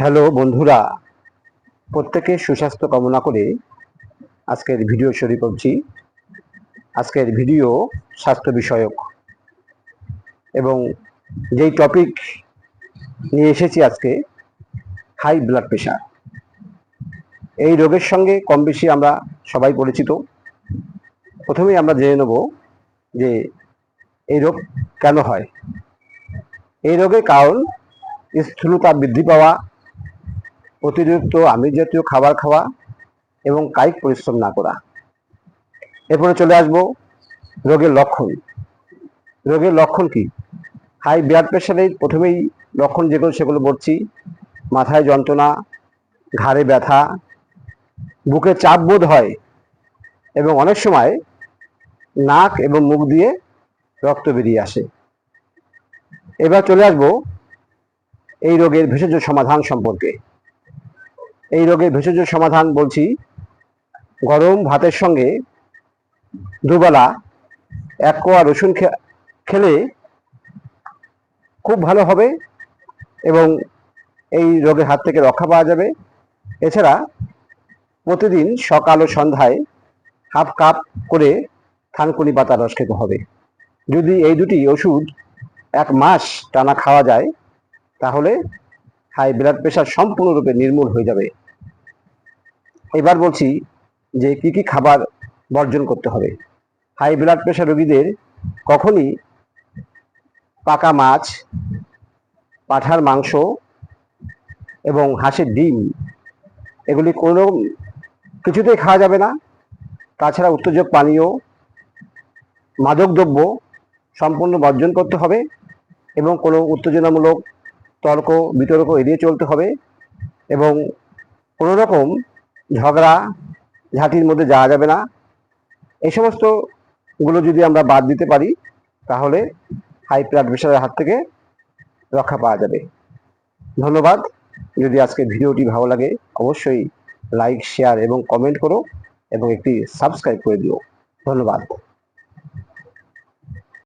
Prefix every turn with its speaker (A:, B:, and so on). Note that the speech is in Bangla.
A: হ্যালো বন্ধুরা, প্রত্যেকে সুস্বাস্থ্য কামনা করে আজকের ভিডিও শুরু করছি। আজকের ভিডিও স্বাস্থ্য বিষয়ক এবং যেই টপিক নিয়ে এসেছি আজকে হাই ব্লাড প্রেশার এই রোগের সঙ্গে কম বেশি আমরা সবাই পরিচিত। প্রথমেই আমরা জেনে নেব যে এই রোগ কেন হয়। এই রোগের কারণ স্থূলতা বৃদ্ধি পাওয়া অতিরিক্ত আমিষ জাতীয় খাবার খাওয়া এবং কায়িক পরিশ্রম না করা। এরপরে চলে আসব রোগের লক্ষণ। রোগের লক্ষণ কি? হাই ব্লাড প্রেশারের প্রথমেই লক্ষণ যেগুলো সেগুলো বলছি। মাথায় যন্ত্রণা, ঘাড়ে ব্যথা, বুকে চাপ বোধ হয় এবং অনেক সময় নাক এবং মুখ দিয়ে রক্ত বেরিয়ে আসে। এবার চলে আসব এই রোগের ভেষজ সমাধান সম্পর্কে। এই রোগের ভেষজ সমাধান বলছি। গরম ভাতের সঙ্গে দুবেলা এক কোয়া রসুন খেলে খুব ভালো হবে এবং এই রোগের হাত থেকে রক্ষা পাওয়া যাবে। এছাড়া প্রতিদিন সকাল ও সন্ধ্যায় হাফ কাপ করে থানকুনি পাতা রস খেতে হবে। যদি এই দুটি ওষুধ এক মাস টানা খাওয়া যায়, তাহলে হাই ব্লাড প্রেশার সম্পূর্ণরূপে নির্মূল হয়ে যাবে। এবার বলছি যে কি কি খাবার বর্জন করতে হবে। হাই ব্লাড প্রেশার রোগীদের কখনই পাকা মাছ, পাঠার মাংস এবং হাঁসের ডিম এগুলি কোনো কিছুতেই খাওয়া যাবে না। তাছাড়া উত্তেজক পানীয় মাদক দ্রব্য সম্পূর্ণ বর্জন করতে হবে এবং কোনো উত্তেজনামূলক তর্ক, বিতর্ক এড়িয়ে চলতে হবে এবং কোনো রকম ঝগড়া, ঝাঁটির মধ্যে যাওয়া যাবে না। এই সমস্তগুলো যদি আমরা বাদ দিতে পারি, তাহলে হাই ব্লাড প্রেশারের হাত থেকে রক্ষা পাওয়া যাবে। ধন্যবাদ। যদি আজকে ভিডিওটি ভালো লাগে, অবশ্যই লাইক, শেয়ার এবং কমেন্ট করো এবং একটি সাবস্ক্রাইব করে দিও। ধন্যবাদ।